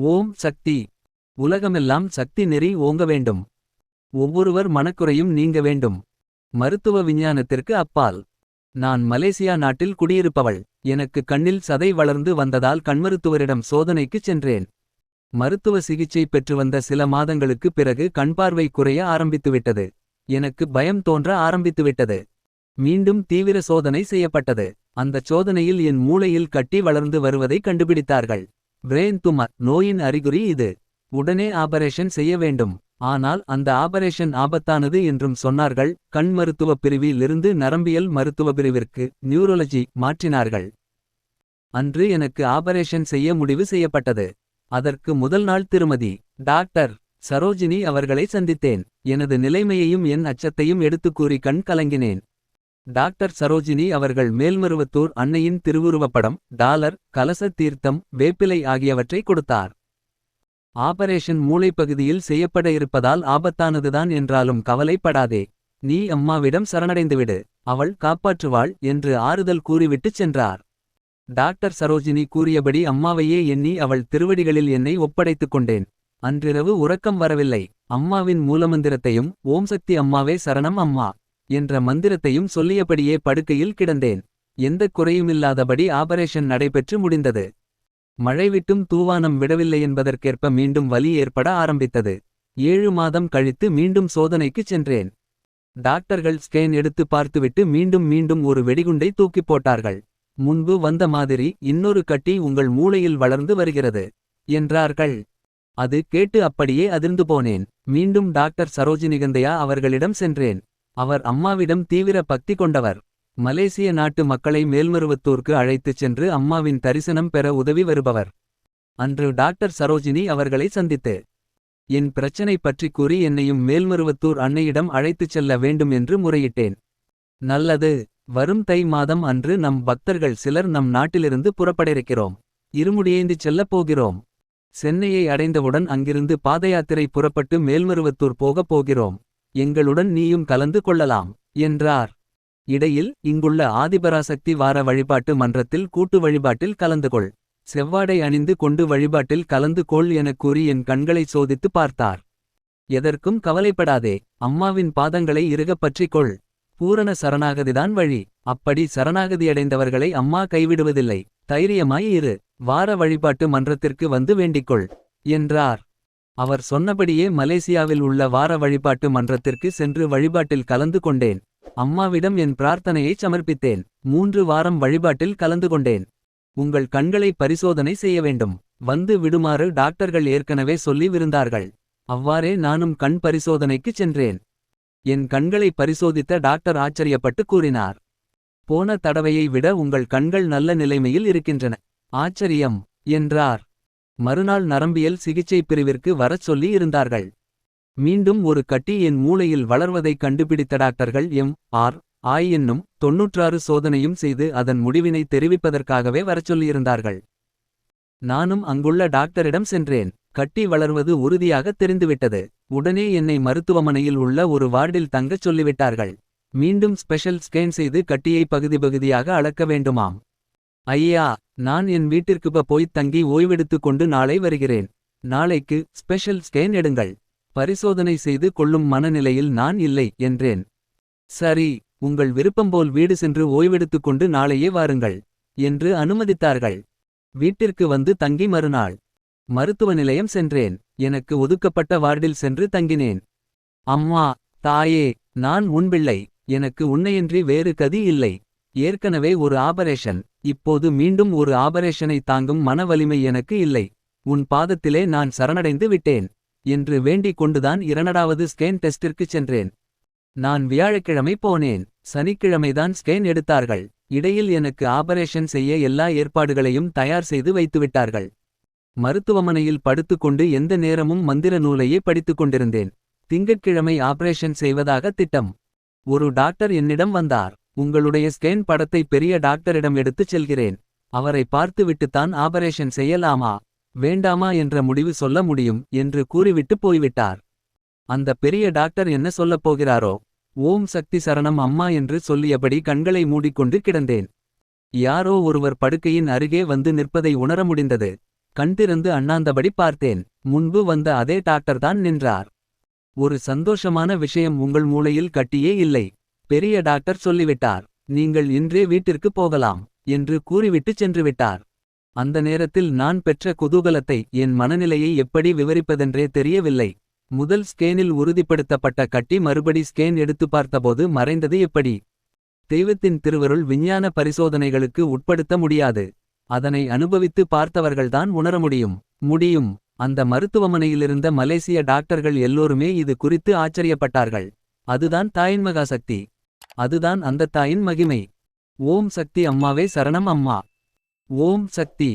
ஓம் சக்தி. உலகமெல்லாம் சக்தி நெறி ஓங்க வேண்டும். ஒவ்வொருவர் மனக்குறையும் நீங்க வேண்டும். மருத்துவ விஞ்ஞானத்திற்கு அப்பால். நான் மலேசியா நாட்டில் குடியிருப்பவள். எனக்கு கண்ணில் சதை வளர்ந்து வந்ததால் கண்மருத்துவரிடம் சோதனைக்குச் சென்றேன். மருத்துவ சிகிச்சை பெற்று வந்த சில மாதங்களுக்கு பிறகு கண்பார்வை குறைய ஆரம்பித்துவிட்டது. எனக்கு பயம் தோன்ற ஆரம்பித்துவிட்டது. மீண்டும் தீவிர சோதனை செய்யப்பட்டது. அந்தச் சோதனையில் என் மூளையில் கட்டி வளர்ந்து வருவதை கண்டுபிடித்தார்கள். பிரெயின் துமர் நோயின் அறிகுறி இது. உடனே ஆபரேஷன் செய்ய வேண்டும். ஆனால் அந்த ஆபரேஷன் ஆபத்தானது என்றும் சொன்னார்கள். கண் மருத்துவ பிரிவில் இருந்து நரம்பியல் மருத்துவ பிரிவிற்கு நியூரோலஜி மாற்றினார்கள். அன்று எனக்கு ஆபரேஷன் செய்ய முடிவு செய்யப்பட்டது. அதற்கு முதல் நாள் திருமதி டாக்டர் சரோஜினி அவர்களை சந்தித்தேன். எனது நிலைமையையும் என் அச்சத்தையும் எடுத்துக் கூறி கண் கலங்கினேன். டாக்டர் சரோஜினி அவர்கள் மேல்மருவத்தூர் அன்னையின் திருவுருவப்படம் டாலர் கலச தீர்த்தம் வேப்பிலை ஆகியவற்றை கொடுத்தார். ஆபரேஷன் மூளைப்பகுதியில் செய்யப்பட இருப்பதால் ஆபத்தானதுதான் என்றாலும் கவலைப்படாதே. நீ அம்மாவிடம் சரணடைந்துவிடு அவள் காப்பாற்றுவாள் என்று ஆறுதல் கூறிவிட்டுச் சென்றார். டாக்டர் சரோஜினி கூறியபடி அம்மாவையே எண்ணி அவள் திருவடிகளில் என்னை ஒப்படைத்துக் கொண்டேன். அன்றிரவு உறக்கம் வரவில்லை. அம்மாவின் மூலமந்திரத்தையும் ஓம் சக்தி அம்மாவே சரணம் அம்மா. என்ற மந்திரத்தையும் சொல்லியபடியே படுக்கையில் கிடந்தேன். எந்தக் குறையுமில்லாதபடி ஆபரேஷன் நடைபெற்று முடிந்தது. மழை விட்டும் தூவானம் விடவில்லை என்பதற்கேற்ப மீண்டும் வலி ஏற்பட ஆரம்பித்தது. ஏழு மாதம் கழித்து மீண்டும் சோதனைக்குச் சென்றேன். டாக்டர்கள் ஸ்கேன் எடுத்து பார்த்துவிட்டு மீண்டும் மீண்டும் ஒரு வெடிகுண்டை தூக்கிப் போட்டார்கள். முன்பு வந்த மாதிரி இன்னொரு கட்டி உங்கள் மூளையில் வளர்ந்து வருகிறது என்றார்கள். அது கேட்டு அப்படியே அதிர்ந்து போனேன். மீண்டும் டாக்டர் சரோஜினிகந்தையா அவர்களிடம் சென்றேன். அவர் அம்மாவிடம் தீவிர பக்தி கொண்டவர். மலேசிய நாட்டு மக்களை மேல்மருவத்தூர்க்கு அழைத்துச் சென்று அம்மாவின் தரிசனம் பெற உதவி வருபவர். அன்று டாக்டர் சரோஜினி அவர்களை சந்தித்து என் பிரச்சனை பற்றி கூறி என்னையும் மேல்மருவத்தூர் அன்னையிடம் அழைத்துச் செல்ல வேண்டும் என்று முறையிட்டேன். நல்லது வரும் தை மாதம் அன்று நம் பக்தர்கள் சிலர் நம் நாட்டிலிருந்து புறப்படிருக்கிறோம் இருமுடியைந்து செல்லப் போகிறோம். சென்னையை அடைந்தவுடன் அங்கிருந்து பாதயாத்திரை புறப்பட்டு மேல்மருவத்தூர் போகப் போகிறோம். எங்களுடன் நீயும் கலந்து கொள்ளலாம் என்றார். இடையில் இங்குள்ள ஆதிபராசக்தி வார வழிபாட்டு மன்றத்தில் கூட்டு வழிபாட்டில் கலந்து கொள். செவ்வாடை அணிந்து கொண்டு வழிபாட்டில் கலந்து கொள் எனக் கூறி என் கண்களை சோதித்து பார்த்தார். எதற்கும் கவலைப்படாதே அம்மாவின் பாதங்களை இறுகப் பற்றிக் கொள். பூரண சரணாகதிதான் வழி. அப்படி சரணாகதியடைந்தவர்களை அம்மா கைவிடுவதில்லை. தைரியமாய் இரு. வார வழிபாட்டு மன்றத்திற்கு வந்து வேண்டிக்கொள் என்றார். அவர் சொன்னபடியே மலேசியாவில் உள்ள வார வழிபாட்டு மன்றத்திற்கு சென்று வழிபாட்டில் கலந்து கொண்டேன். அம்மாவிடம் என் பிரார்த்தனையை சமர்ப்பித்தேன். மூன்று வாரம் வழிபாட்டில் கலந்து கொண்டேன். உங்கள் கண்களை பரிசோதனை செய்ய வேண்டும். வந்து விடுமாறு டாக்டர்கள் ஏற்கனவே சொல்லி விருந்தார்கள் அவ்வாறே நானும் கண் பரிசோதனைக்குச் சென்றேன். என் கண்களை பரிசோதித்த டாக்டர் ஆச்சரியப்பட்டு கூறினார். போன தடவையை விட உங்கள் கண்கள் நல்ல நிலைமையில் இருக்கின்றன. ஆச்சரியம்! என்றார். மறுநாள் நரம்பியல் சிகிச்சை பிரிவிற்கு வரச் சொல்லி இருந்தார்கள். மீண்டும் ஒரு கட்டி என் மூளையில் வளர்வதைக் கண்டுபிடித்த டாக்டர்கள் எம். ஆர். ஆய் என்னும் தொன்னூற்றாறு சோதனையும் செய்து அதன் முடிவினை தெரிவிப்பதற்காகவே வரச் சொல்லியிருந்தார்கள். நானும் அங்குள்ள டாக்டரிடம் சென்றேன். கட்டி வளர்வது உறுதியாக தெரிந்துவிட்டது. உடனே என்னை மருத்துவமனையில் உள்ள ஒரு வார்டில் தங்கச் சொல்லிவிட்டார்கள். மீண்டும் ஸ்பெஷல் ஸ்கேன் செய்து கட்டியை பகுதி பகுதியாக அளக்க வேண்டுமாம். ஐயா நான் என் வீட்டிற்கு போய்த் தங்கி ஓய்வெடுத்துக் கொண்டு நாளை வருகிறேன். நாளைக்கு ஸ்பெஷல் ஸ்கேன் எடுங்கள். பரிசோதனை செய்து கொள்ளும் மனநிலையில் நான் இல்லை என்றேன். சரி உங்கள் விருப்பம்போல் வீடு சென்று ஓய்வெடுத்துக் கொண்டு நாளையே வாருங்கள் என்று அனுமதித்தார்கள். வீட்டிற்கு வந்து தங்கி மறுநாள் மருத்துவ நிலையம் சென்றேன். எனக்கு ஒதுக்கப்பட்ட வார்டில் சென்று தங்கினேன். அம்மா தாயே நான் உன்பிள்ளை எனக்கு உன்னையின்றி வேறு கதி இல்லை. ஏற்கனவே ஒரு ஆபரேஷன். இப்போது மீண்டும் ஒரு ஆபரேஷனை தாங்கும் மன வலிமை எனக்கு இல்லை. உன் பாதத்திலே நான் சரணடைந்து விட்டேன். என்று வேண்டிக் கொண்டுதான் இரண்டாவது ஸ்கேன் டெஸ்டிற்குச் சென்றேன். நான் வியாழக்கிழமை போனேன். சனிக்கிழமைதான் ஸ்கேன் எடுத்தார்கள். இடையில் எனக்கு ஆபரேஷன் செய்ய எல்லா ஏற்பாடுகளையும் தயார் செய்து வைத்துவிட்டார்கள். மருத்துவமனையில் படுத்துக்கொண்டு எந்த நேரமும் மந்திர நூலையே படித்துக் கொண்டிருந்தேன். திங்கட்கிழமை ஆபரேஷன் செய்வதாக திட்டம். ஒரு டாக்டர் என்னிடம் வந்தார். உங்களுடைய ஸ்கேன் படத்தை பெரிய டாக்டரிடம் எடுத்துச் செல்கிறேன். அவரை பார்த்துவிட்டுத்தான் ஆபரேஷன் செய்யலாமா? வேண்டாமா என்ற முடிவு சொல்ல முடியும் என்று கூறிவிட்டு போய்விட்டார். அந்த பெரிய டாக்டர் என்ன சொல்லப் போகிறாரோ? ஓம் சக்தி சரணம் அம்மா என்று சொல்லியபடி கண்களை மூடிக்கொண்டு கிடந்தேன். யாரோ ஒருவர் படுக்கையின் அருகே வந்து நிற்பதை உணர முடிந்தது. கண்திறந்து அண்ணாந்தபடி பார்த்தேன். முன்பு வந்த அதே டாக்டர்தான் நின்றார். ஒரு சந்தோஷமான விஷயம் உங்கள் மூளையில் கட்டியே இல்லை. பெரிய டாக்டர் சொல்லிவிட்டார் நீங்கள் இன்றே வீட்டிற்கு போகலாம் என்று கூறிவிட்டு சென்றுவிட்டார். அந்த நேரத்தில் நான் பெற்ற குதூகலத்தை என் மனநிலையை எப்படி விவரிப்பதென்றே தெரியவில்லை. முதல் ஸ்கேனில் உறுதிப்படுத்தப்பட்ட கட்டி மறுபடி ஸ்கேன் எடுத்து பார்த்தபோது மறைந்தது எப்படி? தெய்வத்தின் திருவருள் விஞ்ஞான பரிசோதனைகளுக்கு உட்படுத்த முடியாது. அதனை அனுபவித்து பார்த்தவர்கள்தான் உணர முடியும். முடியும். அந்த மருத்துவமனையிலிருந்த மலேசிய டாக்டர்கள் எல்லோருமே இது குறித்து ஆச்சரியப்பட்டார்கள். அதுதான் தாயின்மகாசக்தி அதுதான் அந்த தாயின் மகிமை. ஓம் சக்தி அம்மாவே சரணம் அம்மா. ஓம் சக்தி.